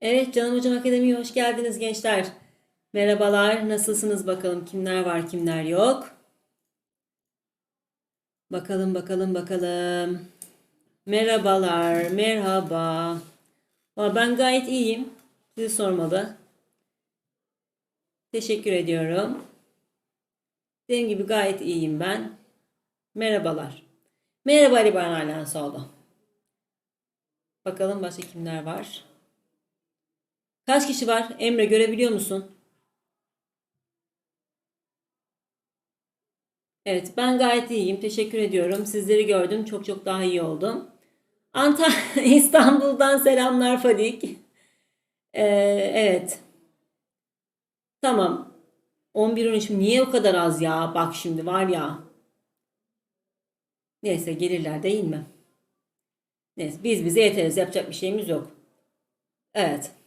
Evet Canım Hocam Akademi'ye hoş geldiniz gençler. Merhabalar, nasılsınız bakalım? Kimler var, kimler yok? Bakalım, bakalım, bakalım. Merhabalar, merhaba. Valla Ben gayet iyiyim. Sizi sormalı. Teşekkür ediyorum. Dediğim gibi gayet iyiyim ben. Merhabalar. Merhaba Ali Baran Alansoğlu. Bakalım başka kimler var? Kaç kişi var? Emre görebiliyor musun? Evet, ben gayet iyiyim. Teşekkür ediyorum. Sizleri gördüm. Çok çok daha iyi oldum. Antalya, İstanbul'dan selamlar Fadik. Ee, evet. Tamam. 11-13 niye o kadar az ya? Bak şimdi var ya. Neyse gelirler değil mi? Neyse biz bize yeteriz. Yapacak bir şeyimiz yok. Evet.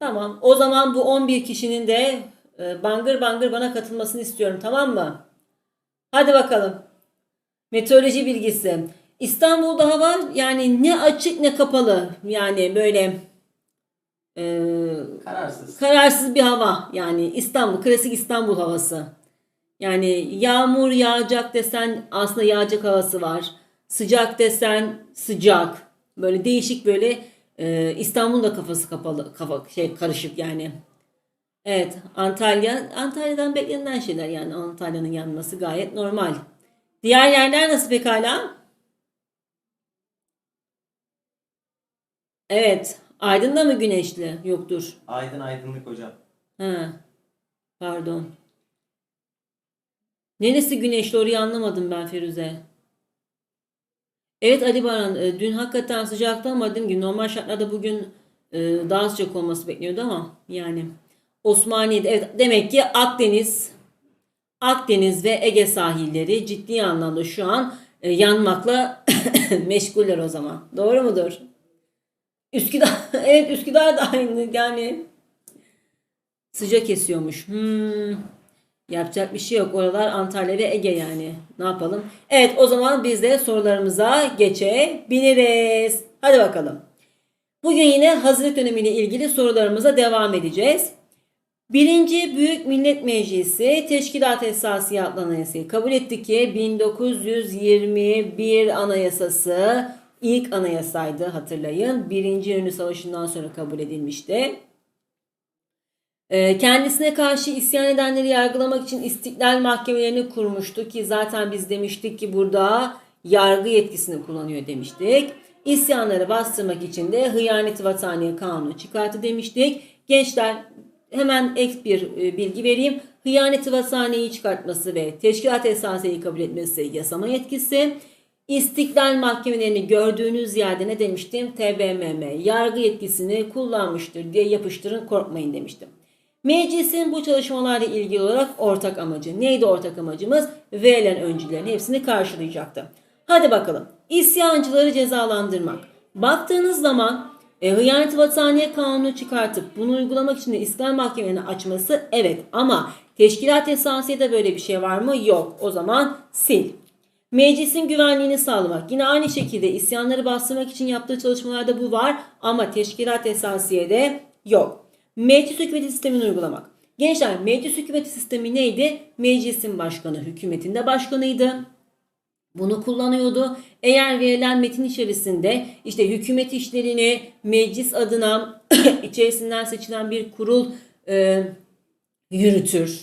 Tamam. O zaman bu 11 kişinin de e, bangır bangır bana katılmasını istiyorum. Tamam mı? Hadi bakalım. Meteoroloji bilgisi. İstanbul'da hava yani ne açık ne kapalı. Yani böyle e, Kararsız. kararsız bir hava. Yani İstanbul, klasik İstanbul havası. Yani yağmur yağacak desen aslında yağacak havası var. Sıcak desen sıcak. Böyle değişik böyle e, İstanbul'un da kafası kapalı, kafa şey karışık yani. Evet, Antalya, Antalya'dan beklenilen şeyler yani Antalya'nın yanması gayet normal. Diğer yerler nasıl pekala? Evet, Aydın'da mı güneşli? Yoktur. Aydın aydınlık hocam. Ha, pardon. Neresi güneşli orayı anlamadım ben Firuze. Evet Ali Baran, e, dün hakikaten sıcaktı ama dediğim gibi normal şartlarda bugün e, daha sıcak olması bekleniyordu ama yani Osmaniye'de evet demek ki Akdeniz, Akdeniz ve Ege sahilleri ciddi anlamda şu an e, yanmakla meşguller o zaman. Doğru mudur? Üsküdar, evet Üsküdar da aynı yani sıcak esiyormuş. Hmm. Yapacak bir şey yok. Oralar Antalya ve Ege yani. Ne yapalım? Evet o zaman biz de sorularımıza geçebiliriz. Hadi bakalım. Bugün yine hazırlık dönemiyle ilgili sorularımıza devam edeceğiz. Birinci Büyük Millet Meclisi Teşkilat Esası adlı anayasayı kabul etti ki 1921 anayasası ilk anayasaydı hatırlayın. Birinci Ünlü Savaşı'ndan sonra kabul edilmişti. Ee, Kendisine karşı isyan edenleri yargılamak için istiklal mahkemelerini kurmuştu ki zaten biz demiştik ki burada yargı yetkisini kullanıyor demiştik. İsyanları bastırmak için de hıyaneti vataniye kanunu çıkarttı demiştik. Gençler hemen ek bir e, bilgi vereyim. Hıyaneti vataniyeyi çıkartması ve teşkilat esasiyeyi kabul etmesi yasama yetkisi. İstiklal mahkemelerini gördüğünüz yerde ne demiştim? TBMM yargı yetkisini kullanmıştır diye yapıştırın korkmayın demiştim. Meclisin bu çalışmalarla ilgili olarak ortak amacı. Neydi ortak amacımız? Verilen öncülerin hepsini karşılayacaktı. Hadi bakalım. İsyancıları cezalandırmak. Baktığınız zaman e, hıyanet vataniye kanunu çıkartıp bunu uygulamak için de İstiklal Mahkemelerini açması evet ama teşkilat esasiyede böyle bir şey var mı? Yok. O zaman sil. Meclisin güvenliğini sağlamak. Yine aynı şekilde isyanları bastırmak için yaptığı çalışmalarda bu var ama teşkilat esasiyede yok. Meclis hükümeti sistemini uygulamak. Gençler meclis hükümeti sistemi neydi? Meclisin başkanı hükümetin de başkanıydı. Bunu kullanıyordu. Eğer verilen metin içerisinde işte hükümet işlerini meclis adına içerisinden seçilen bir kurul e, yürütür.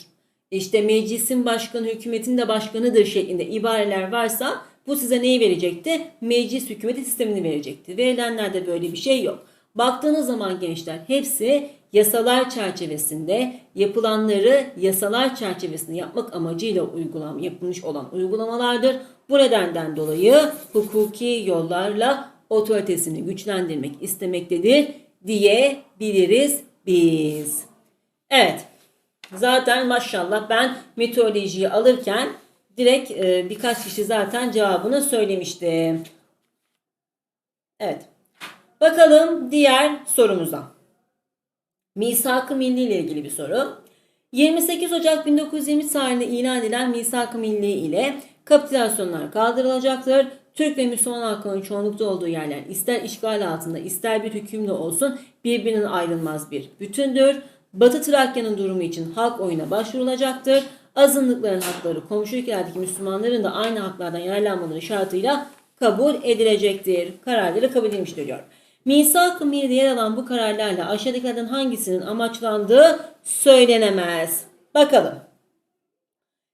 İşte meclisin başkanı hükümetin de başkanıdır şeklinde ibareler varsa bu size neyi verecekti? Meclis hükümeti sistemini verecekti. Verilenlerde böyle bir şey yok. Baktığınız zaman gençler hepsi yasalar çerçevesinde yapılanları yasalar çerçevesinde yapmak amacıyla uygulam yapılmış olan uygulamalardır. Bu nedenden dolayı hukuki yollarla otoritesini güçlendirmek istemektedir diyebiliriz biz. Evet. Zaten maşallah ben meteorolojiyi alırken direkt e, birkaç kişi zaten cevabını söylemişti. Evet. Bakalım diğer sorumuza. Misak-ı Milli ile ilgili bir soru. 28 Ocak 1920 tarihinde ilan edilen Misak-ı Milli ile kapitülasyonlar kaldırılacaktır. Türk ve Müslüman halkının çoğunlukta olduğu yerler ister işgal altında ister bir hükümlü olsun birbirinden ayrılmaz bir bütündür. Batı Trakya'nın durumu için halk oyuna başvurulacaktır. Azınlıkların hakları komşu ülkelerdeki Müslümanların da aynı haklardan yararlanmaları şartıyla kabul edilecektir. Kararları kabul edilmiştir diyor. Misak-ı Milli'de yer alan bu kararlarla aşağıdakilerden hangisinin amaçlandığı söylenemez. Bakalım.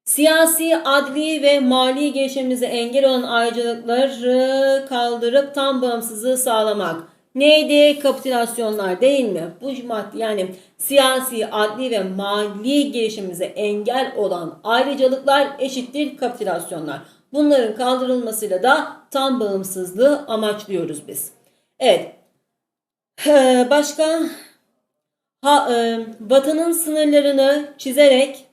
Siyasi, adli ve mali gelişimimize engel olan ayrıcalıkları kaldırıp tam bağımsızlığı sağlamak. Neydi? Kapitülasyonlar değil mi? Bu madde yani siyasi, adli ve mali gelişimimize engel olan ayrıcalıklar eşittir kapitülasyonlar. Bunların kaldırılmasıyla da tam bağımsızlığı amaçlıyoruz biz. Evet. Başka? Ha, e, vatanın sınırlarını çizerek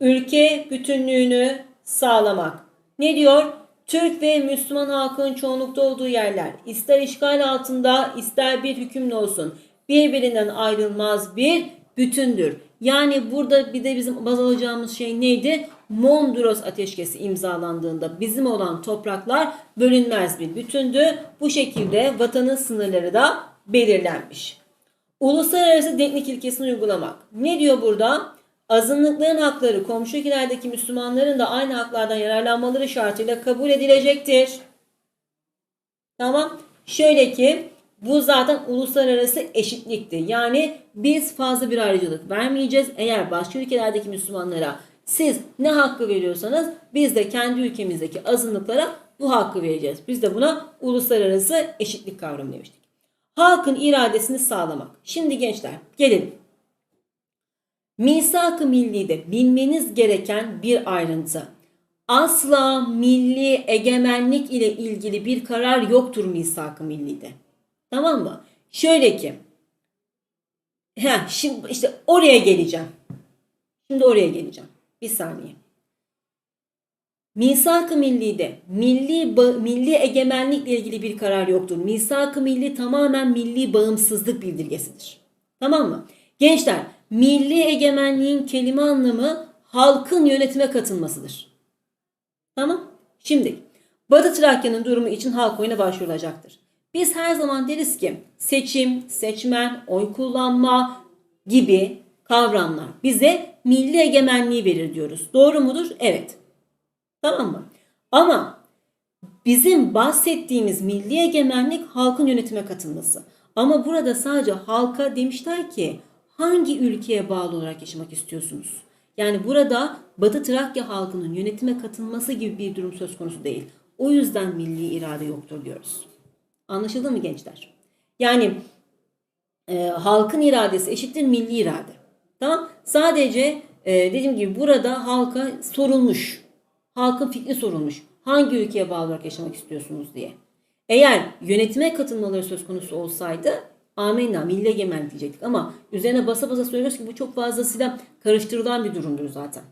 ülke bütünlüğünü sağlamak. Ne diyor? Türk ve Müslüman halkın çoğunlukta olduğu yerler ister işgal altında ister bir hükümlü olsun birbirinden ayrılmaz bir bütündür. Yani burada bir de bizim baz alacağımız şey neydi? Mondros Ateşkesi imzalandığında bizim olan topraklar bölünmez bir bütündü. Bu şekilde vatanın sınırları da belirlenmiş. Uluslararası denklik ilkesini uygulamak. Ne diyor burada? Azınlıkların hakları komşu ülkelerdeki Müslümanların da aynı haklardan yararlanmaları şartıyla kabul edilecektir. Tamam. Şöyle ki bu zaten uluslararası eşitlikti. Yani biz fazla bir ayrıcalık vermeyeceğiz. Eğer başka ülkelerdeki Müslümanlara siz ne hakkı veriyorsanız biz de kendi ülkemizdeki azınlıklara bu hakkı vereceğiz. Biz de buna uluslararası eşitlik kavramı demiştik. Halkın iradesini sağlamak. Şimdi gençler gelelim. Misak-ı Milli'de bilmeniz gereken bir ayrıntı. Asla milli egemenlik ile ilgili bir karar yoktur Misak-ı Milli'de. Tamam mı? Şöyle ki. Heh, şimdi işte oraya geleceğim. Şimdi oraya geleceğim. Bir saniye. Misak-ı Milli'de milli milli egemenlikle ilgili bir karar yoktur. Misak-ı Milli tamamen milli bağımsızlık bildirgesidir. Tamam mı? Gençler, milli egemenliğin kelime anlamı halkın yönetime katılmasıdır. Tamam? Şimdi Batı Trakya'nın durumu için halk oyuna başvurulacaktır. Biz her zaman deriz ki seçim, seçmen, oy kullanma gibi kavramlar bize milli egemenliği verir diyoruz. Doğru mudur? Evet. Tamam mı? Ama bizim bahsettiğimiz milli egemenlik halkın yönetime katılması. Ama burada sadece halka demişler ki hangi ülkeye bağlı olarak yaşamak istiyorsunuz? Yani burada Batı Trakya halkının yönetime katılması gibi bir durum söz konusu değil. O yüzden milli irade yoktur diyoruz. Anlaşıldı mı gençler? Yani e, halkın iradesi eşittir milli irade. Tamam? Sadece e, dediğim gibi burada halka sorulmuş. Halkın fikri sorulmuş. Hangi ülkeye bağlı olarak yaşamak istiyorsunuz diye. Eğer yönetime katılmaları söz konusu olsaydı amenna milli egemenlik diyecektik. Ama üzerine basa basa söylüyoruz ki bu çok fazlasıyla karıştırılan bir durumdur zaten.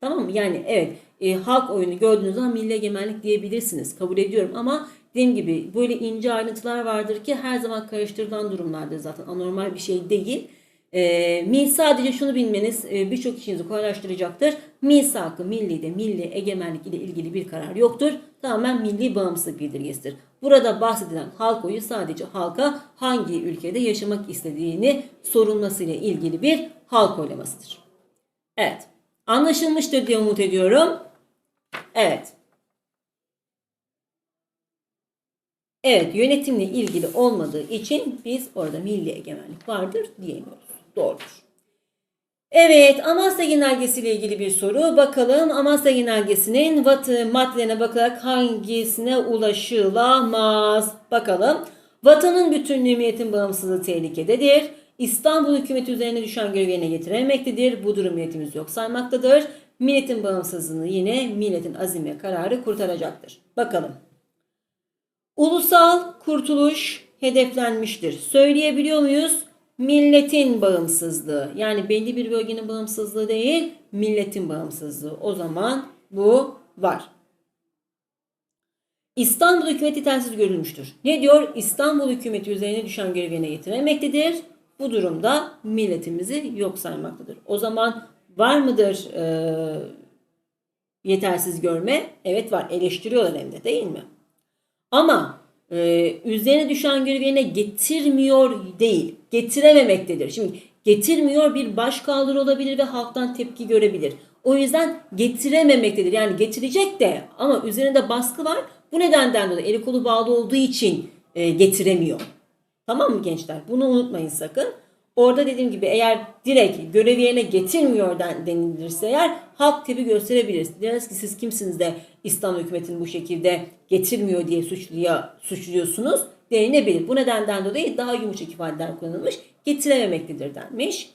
Tamam mı? Yani evet e, halk oyunu gördüğünüz zaman milli egemenlik diyebilirsiniz. Kabul ediyorum ama dediğim gibi böyle ince ayrıntılar vardır ki her zaman karıştırılan durumlardır zaten. Anormal bir şey değil. E, mi sadece şunu bilmeniz e, birçok işinizi kolaylaştıracaktır. Misak-ı millide milli egemenlik ile ilgili bir karar yoktur. Tamamen milli bağımsızlık bildirgesidir. Burada bahsedilen halk oyu sadece halka hangi ülkede yaşamak istediğini sorulmasıyla ilgili bir halk oylamasıdır. Evet. Anlaşılmıştır diye umut ediyorum. Evet. Evet yönetimle ilgili olmadığı için biz orada milli egemenlik vardır diyemiyoruz. Doğrudur. Evet Amasya Genelgesi ile ilgili bir soru. Bakalım Amasya Genelgesi'nin vatı maddelerine bakarak hangisine ulaşılamaz? Bakalım. Vatanın bütünlüğü milletin bağımsızlığı tehlikededir. İstanbul hükümeti üzerine düşen görevi yerine getirememektedir. Bu durum milletimiz yok saymaktadır. Milletin bağımsızlığını yine milletin azim ve kararı kurtaracaktır. Bakalım. Ulusal kurtuluş hedeflenmiştir. Söyleyebiliyor muyuz? Milletin bağımsızlığı. Yani belli bir bölgenin bağımsızlığı değil, milletin bağımsızlığı. O zaman bu var. İstanbul hükümeti telsiz görülmüştür. Ne diyor? İstanbul hükümeti üzerine düşen görevi yerine getirememektedir. Bu durumda milletimizi yok saymaktadır. O zaman var mıdır e, yetersiz görme evet var eleştiriyorlar hem de değil mi? Ama e, üzerine düşen görevi yerine getirmiyor değil, getirememektedir. Şimdi getirmiyor bir başkaldırı olabilir ve halktan tepki görebilir. O yüzden getirememektedir. Yani getirecek de ama üzerinde baskı var. Bu nedenden dolayı eli kolu bağlı olduğu için e, getiremiyor. Tamam mı gençler? Bunu unutmayın sakın. Orada dediğim gibi eğer direkt görevi yerine getirmiyor den- denilirse eğer halk tepki gösterebilir. Deriz ki siz kimsiniz de İslam hükümetini bu şekilde getirmiyor diye suçluya, suçluyorsunuz denilebilir. Bu nedenden dolayı daha yumuşak ifadeler kullanılmış. Getirememektedir denmiş.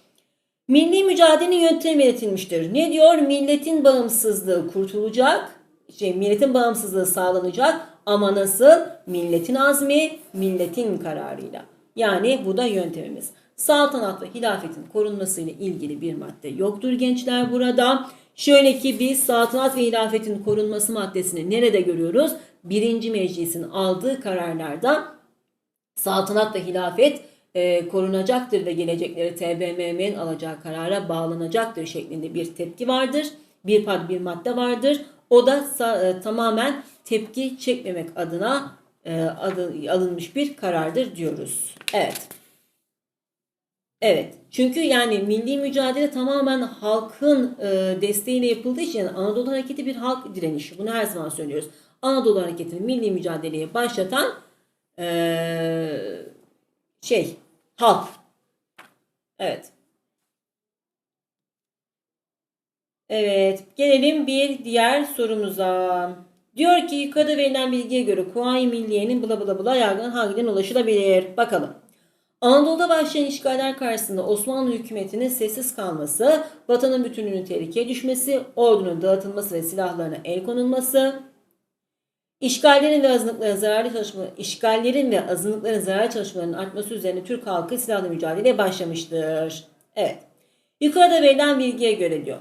Milli mücadelenin yöntemi belirtilmiştir. Ne diyor? Milletin bağımsızlığı kurtulacak, şey, milletin bağımsızlığı sağlanacak ama nasıl? Milletin azmi, milletin kararıyla. Yani bu da yöntemimiz. Saltanat ve hilafetin korunmasıyla ilgili bir madde yoktur gençler burada. Şöyle ki biz saltanat ve hilafetin korunması maddesini nerede görüyoruz? Birinci meclisin aldığı kararlarda saltanat ve hilafet e, korunacaktır ve gelecekleri TBMM'nin alacağı karara bağlanacaktır şeklinde bir tepki vardır. Bir pad bir madde vardır. O da e, tamamen tepki çekmemek adına e, adı, alınmış bir karardır diyoruz. Evet. Evet. Çünkü yani milli mücadele tamamen halkın e, desteğiyle yapıldığı için Anadolu Hareketi bir halk direnişi. Bunu her zaman söylüyoruz. Anadolu Hareketi'ni milli mücadeleye başlatan e, şey halk. Evet. Evet. Gelelim bir diğer sorumuza. Diyor ki yukarıda verilen bilgiye göre Kuvayi Milliye'nin bla bla bla yargının hangilerine ulaşılabilir? Bakalım. Anadolu'da başlayan işgaller karşısında Osmanlı hükümetinin sessiz kalması, vatanın bütünlüğünün tehlikeye düşmesi, ordunun dağıtılması ve silahlarına el konulması, İşgallerin ve azınlıkların zararlı çalışma, işgallerin ve azınlıkların zararlı çalışmalarının artması üzerine Türk halkı silahlı mücadeleye başlamıştır. Evet. Yukarıda verilen bilgiye göre diyor.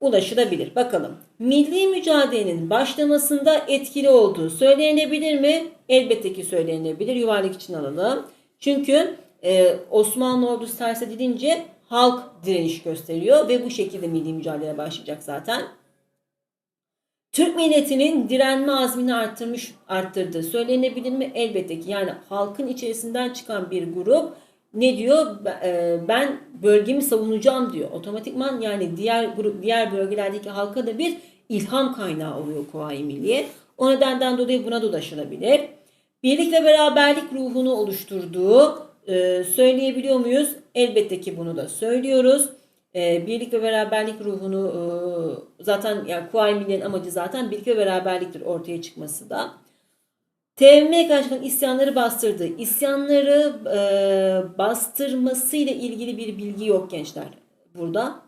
Ulaşılabilir. Bakalım. Milli mücadelenin başlamasında etkili olduğu söylenebilir mi? Elbette ki söylenebilir. Yuvarlak için alalım. Çünkü e, Osmanlı ordusu ters edilince halk direniş gösteriyor ve bu şekilde milli mücadele başlayacak zaten. Türk milletinin direnme azmini arttırmış, arttırdığı söylenebilir mi? Elbette ki. Yani halkın içerisinden çıkan bir grup ne diyor? Ben- e, Ben bölgemi savunacağım diyor. Otomatikman yani diğer grup, diğer bölgelerdeki halka da bir ilham kaynağı oluyor Kuvayi Milliye. O nedenden dolayı buna da ulaşılabilir. Birlik ve beraberlik ruhunu oluşturduğu e, söyleyebiliyor muyuz? Elbette ki bunu da söylüyoruz. E, birlik ve beraberlik ruhunu e, zaten yani Kuvayi Milliye'nin amacı zaten birlik ve beraberliktir ortaya çıkması da. TBMM karşılıklı isyanları bastırdı. İsyanları e, bastırmasıyla ilgili bir bilgi yok gençler burada.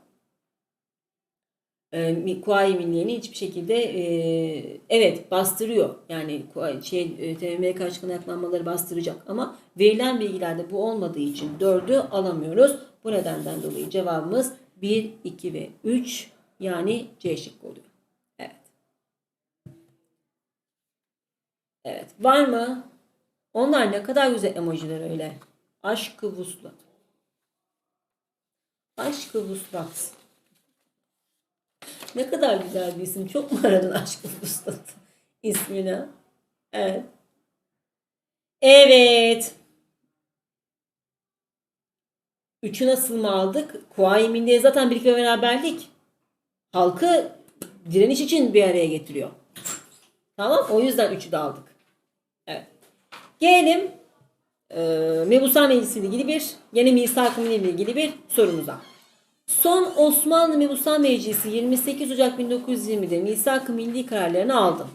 E, Mi- Kuvayi Milliye'nin hiçbir şekilde e, evet bastırıyor. Yani şey e, karşılıklı ayaklanmaları bastıracak ama verilen bilgilerde bu olmadığı için 4'ü alamıyoruz. Bu nedenden dolayı cevabımız 1, 2 ve 3 yani C şıkkı oluyor. Evet. Evet. Var mı? Onlar ne kadar güzel emojiler öyle. Aşkı vuslat. Aşkı vuslat. Ne kadar güzel bir isim. Çok mu aradın Aşkı vuslat ismini? Evet. Evet. Üçü nasıl mı aldık? Kuvayi Milliye zaten birlik ve beraberlik. Halkı direniş için bir araya getiriyor. Tamam o yüzden üçü de aldık. Evet. Gelelim e, ile ilgili bir, yine misak ile ilgili bir sorumuza. Son Osmanlı Mebusan Meclisi 28 Ocak 1920'de misak-ı milli kararlarını aldı.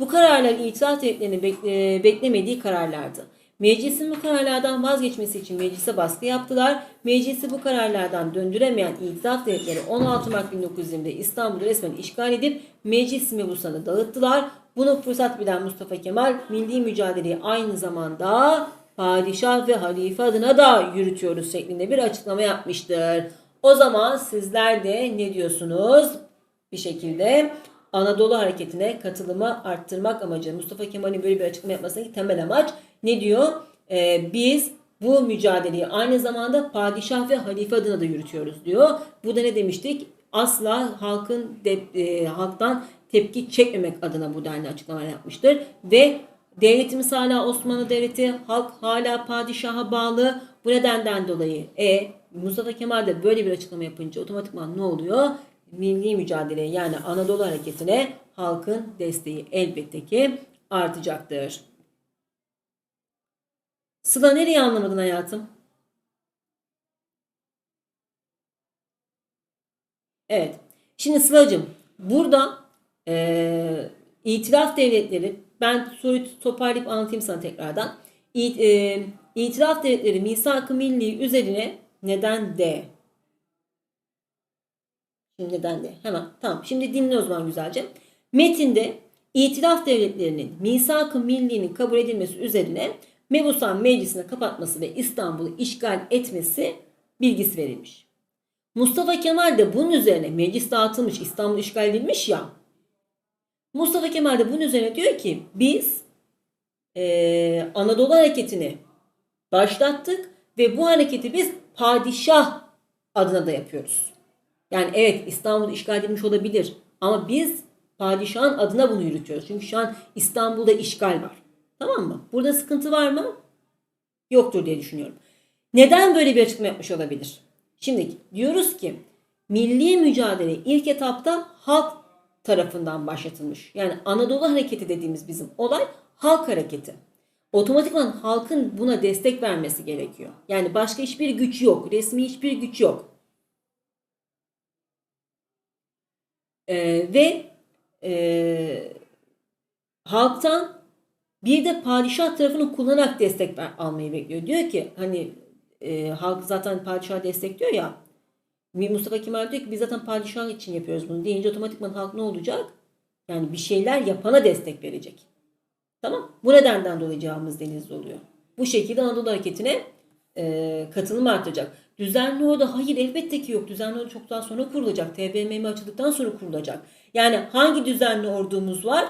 Bu kararlar itiraz devletlerinin bekle- beklemediği kararlardı. Meclisin bu kararlardan vazgeçmesi için meclise baskı yaptılar. Meclisi bu kararlardan döndüremeyen itilaf devletleri 16 Mart 1920'de İstanbul'u resmen işgal edip meclis mebusanı dağıttılar. Bunu fırsat bilen Mustafa Kemal milli mücadeleyi aynı zamanda padişah ve halife adına da yürütüyoruz şeklinde bir açıklama yapmıştır. O zaman sizler de ne diyorsunuz? Bir şekilde Anadolu hareketine katılımı arttırmak amacı Mustafa Kemal'in böyle bir açıklama yapmasındaki temel amaç ne diyor? Ee, biz bu mücadeleyi aynı zamanda padişah ve halife adına da yürütüyoruz diyor. Bu da ne demiştik? asla halkın de, e, halktan tepki çekmemek adına bu denli açıklamalar yapmıştır ve devletimiz hala Osmanlı Devleti, halk hala padişaha bağlı. Bu nedenden dolayı e Mustafa Kemal de böyle bir açıklama yapınca otomatikman ne oluyor? Milli mücadeleye yani Anadolu hareketine halkın desteği elbette ki artacaktır. Sıla nereye anlamadın hayatım? Evet. Şimdi Sıla'cığım burada eee itiraf devletleri ben soruyu toparlayıp anlatayım sana tekrardan. İ- eee, İtiraf devletleri misak-ı milli üzerine neden de? Şimdi neden de? Hemen tamam. Şimdi dinle o zaman güzelce. Metinde itiraf devletlerinin misak-ı millinin kabul edilmesi üzerine Mebusan Meclisi'ni kapatması ve İstanbul'u işgal etmesi bilgisi verilmiş. Mustafa Kemal de bunun üzerine meclis dağıtılmış, İstanbul işgal edilmiş ya. Mustafa Kemal de bunun üzerine diyor ki biz eee, Anadolu hareketini başlattık ve bu hareketi biz padişah adına da yapıyoruz. Yani evet İstanbul işgal edilmiş olabilir ama biz padişahın adına bunu yürütüyoruz. Çünkü şu an İstanbul'da işgal var. Tamam mı? Burada sıkıntı var mı? Yoktur diye düşünüyorum. Neden böyle bir açıklama yapmış olabilir? Şimdi diyoruz ki milli mücadele ilk etapta halk tarafından başlatılmış. Yani Anadolu hareketi dediğimiz bizim olay halk hareketi. Otomatikman halkın buna destek vermesi gerekiyor. Yani başka hiçbir güç yok. Resmi hiçbir güç yok. Ee, ve e, halktan bir de padişah tarafını kullanarak destek ver, almayı bekliyor. Diyor ki hani e, halk zaten padişah destekliyor ya. Mustafa Kemal diyor ki biz zaten padişah için yapıyoruz bunu deyince otomatikman halk ne olacak? Yani bir şeyler yapana destek verecek. Tamam. Bu nedenden dolayı cevabımız Denizli oluyor. Bu şekilde Anadolu Hareketi'ne e, katılım artacak. Düzenli ordu hayır elbette ki yok. Düzenli ordu çok daha sonra kurulacak. TBMM açıldıktan sonra kurulacak. Yani hangi düzenli ordumuz var?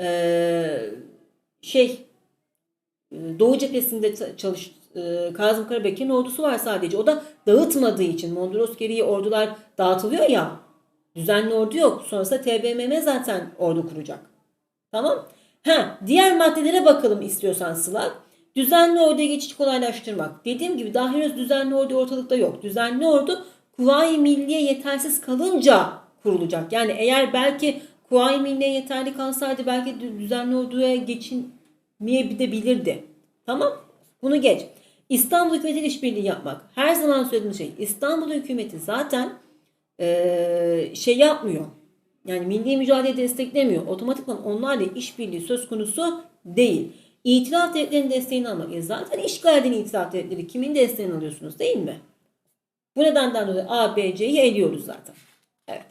Ee, şey e, Doğu cephesinde ça- çalış e, Kazım Karabekir'in ordusu var sadece. O da dağıtmadığı için Mondros geriye ordular dağıtılıyor ya. Düzenli ordu yok. Sonrasında TBMM zaten ordu kuracak. Tamam. Ha, diğer maddelere bakalım istiyorsan Sıla. Düzenli orduya geçiş kolaylaştırmak. Dediğim gibi daha henüz düzenli ordu ortalıkta yok. Düzenli ordu Kuvayi Milliye yetersiz kalınca kurulacak. Yani eğer belki Kuvayi Milliye yeterli kalsaydı belki dü- düzenli orduya geçinmeyebilirdi. Tamam? Bunu geç. İstanbul hükümetiyle işbirliği yapmak. Her zaman söylediğim şey. İstanbul hükümeti zaten eee, şey yapmıyor. Yani milli mücadele desteklemiyor. Otomatikman onlarla işbirliği söz konusu değil. İtilaf devletlerinin desteğini almak. E zaten işgal eden itilaf devletleri kimin desteğini alıyorsunuz değil mi? Bu nedenden dolayı A, B, C'yi eliyoruz zaten. Evet.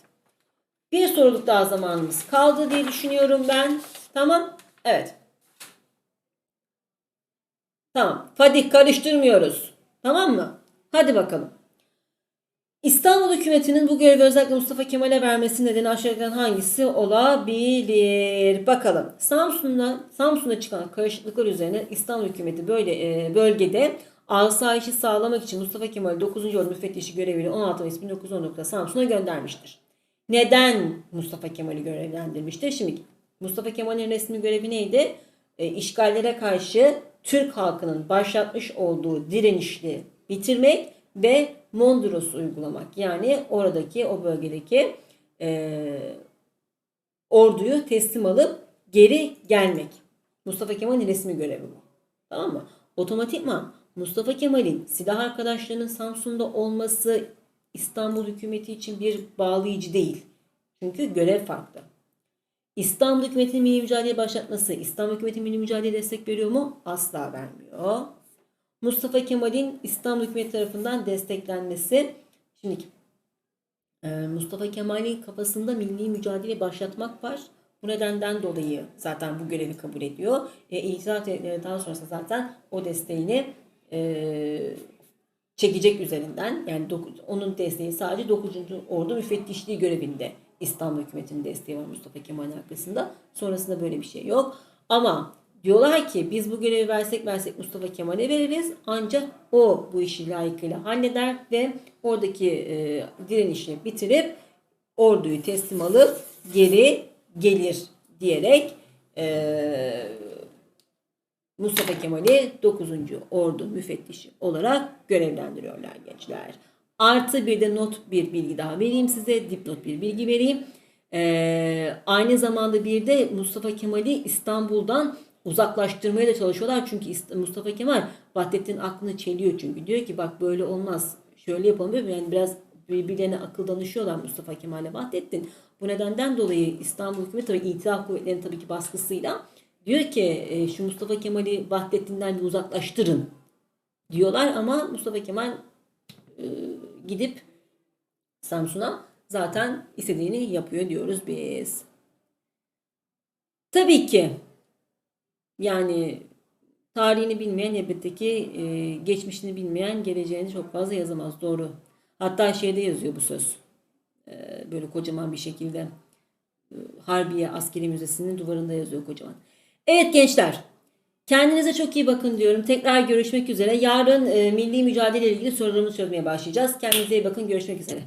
Bir soruluk daha zamanımız kaldı diye düşünüyorum ben. Tamam. Evet. Tamam. Fadik karıştırmıyoruz. Tamam mı? Hadi bakalım. İstanbul hükümetinin bu görevi özellikle Mustafa Kemal'e vermesi nedeni aşağıdakilerden hangisi olabilir? Bakalım. Samsun'da Samsun'da çıkan karışıklıklar üzerine İstanbul hükümeti böyle e, bölgede asayişi sağlamak için Mustafa Kemal 9. Ordu müfettişi göreviyle 16 Mayıs 1919'da Samsun'a göndermiştir. Neden Mustafa Kemal'i görevlendirmiştir? Şimdi Mustafa Kemal'in resmi görevi neydi? E, işgallere karşı Türk halkının başlatmış olduğu direnişli bitirmek ve Mondros uygulamak. Yani oradaki o bölgedeki e, orduyu teslim alıp geri gelmek. Mustafa Kemal'in resmi görevi bu. Tamam mı? Otomatikman Mustafa Kemal'in silah arkadaşlarının Samsun'da olması İstanbul hükümeti için bir bağlayıcı değil. Çünkü görev farklı. İstanbul hükümetinin milli mücadele başlatması, İstanbul hükümeti milli mücadele destek veriyor mu? Asla vermiyor. Mustafa Kemal'in İstanbul hükümeti tarafından desteklenmesi. Şimdi e, Mustafa Kemal'in kafasında milli mücadele başlatmak var. Bu nedenden dolayı zaten bu görevi kabul ediyor. E, İtilaf devletleri daha sonrasında zaten o desteğini e, çekecek üzerinden. Yani onun desteği sadece 9. Ordu müfettişliği görevinde. İstanbul hükümetinin desteği var Mustafa Kemal'in arkasında. Sonrasında böyle bir şey yok. Ama diyorlar ki biz bu görevi versek versek Mustafa Kemal'e veririz. Ancak o bu işi layıkıyla halleder ve oradaki e, direnişi bitirip orduyu teslim alıp geri gelir diyerek e, Mustafa Kemal'i 9. Ordu müfettişi olarak görevlendiriyorlar gençler. Artı bir de not bir bilgi daha vereyim size. Dipnot bir bilgi vereyim. Ee, aynı zamanda bir de Mustafa Kemal'i İstanbul'dan uzaklaştırmaya da çalışıyorlar. Çünkü Mustafa Kemal Vahdettin aklını çeliyor çünkü. Diyor ki bak böyle olmaz. Şöyle yapalım. Yani biraz birbirlerine akıl danışıyorlar Mustafa Kemal'le Vahdettin. Bu nedenden dolayı İstanbul hükümeti tabii itilaf kuvvetlerinin tabii ki baskısıyla diyor ki e, şu Mustafa Kemal'i Vahdettin'den bir uzaklaştırın diyorlar ama Mustafa Kemal e, gidip Samsun'a zaten istediğini yapıyor diyoruz biz. Tabii ki yani tarihini bilmeyen elbette ki e, geçmişini bilmeyen geleceğini çok fazla yazamaz. Doğru. Hatta şeyde yazıyor bu söz. E, böyle kocaman bir şekilde e, Harbiye Askeri Müzesi'nin duvarında yazıyor kocaman. Evet gençler. Kendinize çok iyi bakın diyorum. Tekrar görüşmek üzere. Yarın e, milli mücadele ile ilgili sorularımızı çözmeye başlayacağız. Kendinize iyi bakın. Görüşmek üzere.